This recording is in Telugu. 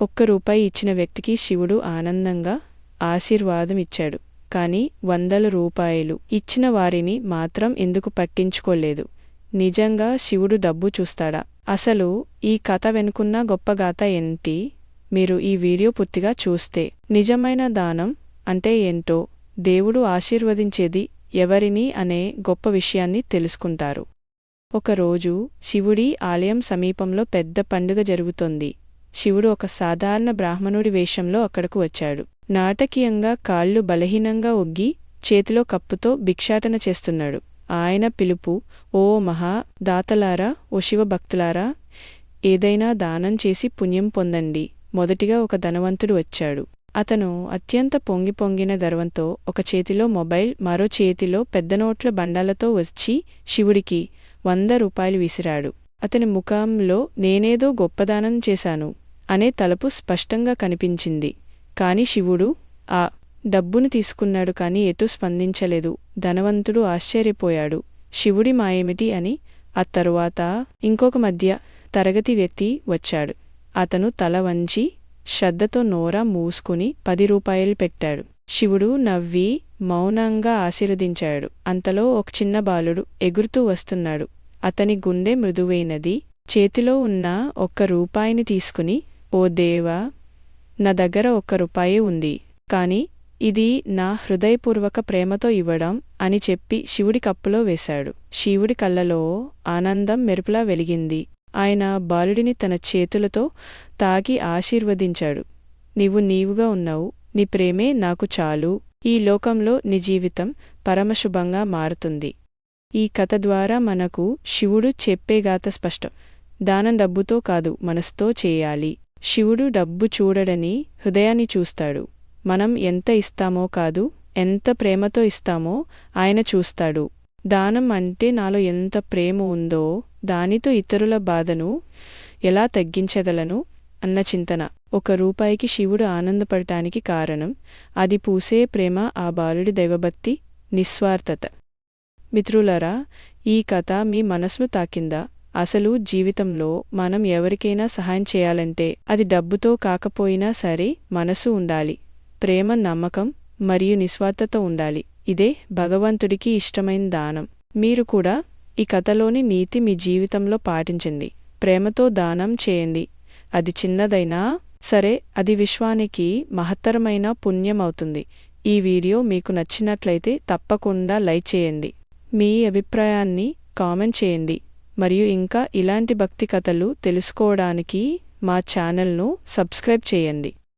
ఒక్క రూపాయి ఇచ్చిన వ్యక్తికి శివుడు ఆనందంగా ఆశీర్వాదం ఇచ్చాడు కాని వందల రూపాయలు ఇచ్చిన వారిని మాత్రం ఎందుకు పట్టించుకోలేదు? నిజంగా శివుడు డబ్బు చూస్తాడా? అసలు ఈ కథ వెనుకున్న గొప్ప గాథ ఏంటి? మీరు ఈ వీడియో పూర్తిగా చూస్తే నిజమైన దానం అంటే ఏంటో దేవుడు ఆశీర్వదించేది ఎవరిని అనే గొప్ప విషయాన్ని తెలుసుకుంటారు. ఒకరోజు శివుడి ఆలయం సమీపంలో పెద్ద పండుగ జరుగుతోంది. శివుడు ఒక సాధారణ బ్రాహ్మణుడి వేషంలో అక్కడకు వచ్చాడు. నాటకీయంగా కాళ్ళు బలహీనంగా ఒగ్గి చేతిలో కప్పుతో భిక్షాటన చేస్తున్నాడు. ఆయన పిలుపు ఓ మహా దాతలారా ఓ శివభక్తులారా ఏదైనా దానం చేసి పుణ్యం పొందండి మొదటిగా ఒక ధనవంతుడు వచ్చాడు. అతను అత్యంత పొంగి పొంగిన ధర్వంతో ఒక చేతిలో మొబైల్ మరో చేతిలో పెద్ద నోట్ల బండాలతో వచ్చి శివుడికి వంద రూపాయలు విసిరాడు. అతని ముఖంలో నేనేదో గొప్పదానం చేశాను. అనే తలపు స్పష్టంగా కనిపించింది. కాని శివుడు ఆ డబ్బును తీసుకున్నాడు కాని ఎటు స్పందించలేదు. ధనవంతుడు ఆశ్చర్యపోయాడు. శివుడి మాయేమిటి అని ఆ తరువాత ఇంకొక మధ్య తరగతి వ్యక్తి వచ్చాడు. అతను తల వంచి శ్రద్ధతో నోరా మూసుకుని పది రూపాయలు పెట్టాడు. శివుడు నవ్వి మౌనంగా ఆశీర్వదించాడు. అంతలో ఒక చిన్న బాలుడు ఎగురుతూ వస్తున్నాడు. అతని గుండె మృదువైనది. చేతిలో ఉన్న ఒక్క రూపాయిని తీసుకుని ఓ దేవా నా దగ్గర ఒక్క రూపాయి ఉంది కాని ఇది నా హృదయపూర్వక ప్రేమతో ఇవ్వడం అని చెప్పి శివుడి కప్పులో వేశాడు. శివుడి కళ్ళలో ఆనందం మెరుపులా వెలిగింది. ఆయన బాలుడిని తన చేతులతో తాకి ఆశీర్వదించాడు. నీవు నీవుగా ఉన్నావు నీ ప్రేమే నాకు చాలు. ఈ లోకంలో నీ జీవితం పరమశుభంగా మారుతుంది. ఈ కథ ద్వారా మనకు శివుడు చెప్పేగాత స్పష్టం. దానం డబ్బుతో కాదు మనసుతో చేయాలి. శివుడు డబ్బు చూడడని హృదయాన్ని చూస్తాడు. మనం ఎంత ఇస్తామో కాదు ఎంత ప్రేమతో ఇస్తామో ఆయన చూస్తాడు. దానం అంటే నాలో ఎంత ప్రేమ ఉందో దానితో ఇతరుల బాధను ఎలా తగ్గించగలను అన్న చింతన. ఒక రూపాయికి శివుడు ఆనందపడటానికి కారణం అది పూసే ప్రేమ ఆ బాలుడి దైవభక్తి నిస్వార్థత. మిత్రులరా ఈ కథ మీ మనసును తాకిందా? అసలు జీవితంలో మనం ఎవరికైనా సహాయం చేయాలంటే అది డబ్బుతో కాకపోయినా సరే మనసు ఉండాలి ప్రేమ నమ్మకం మరియు నిస్వార్థత ఉండాలి. ఇదే భగవంతుడికి ఇష్టమైన దానం. మీరు కూడా ఈ కథలోని నీతి మీ జీవితంలో పాటించండి. ప్రేమతో దానం చేయండి. అది చిన్నదైనా సరే అది విశ్వానికి మహత్తరమైన పుణ్యం అవుతుంది ఈ వీడియో మీకు నచ్చినట్లయితే తప్పకుండా లైక్ చేయండి. మీ అభిప్రాయాన్ని కామెంట్ చేయండి. మరియు ఇంకా ఇలాంటి భక్తి కథలు తెలుసుకోవడానికి మా ఛానల్ను సబ్స్క్రైబ్ చేయండి.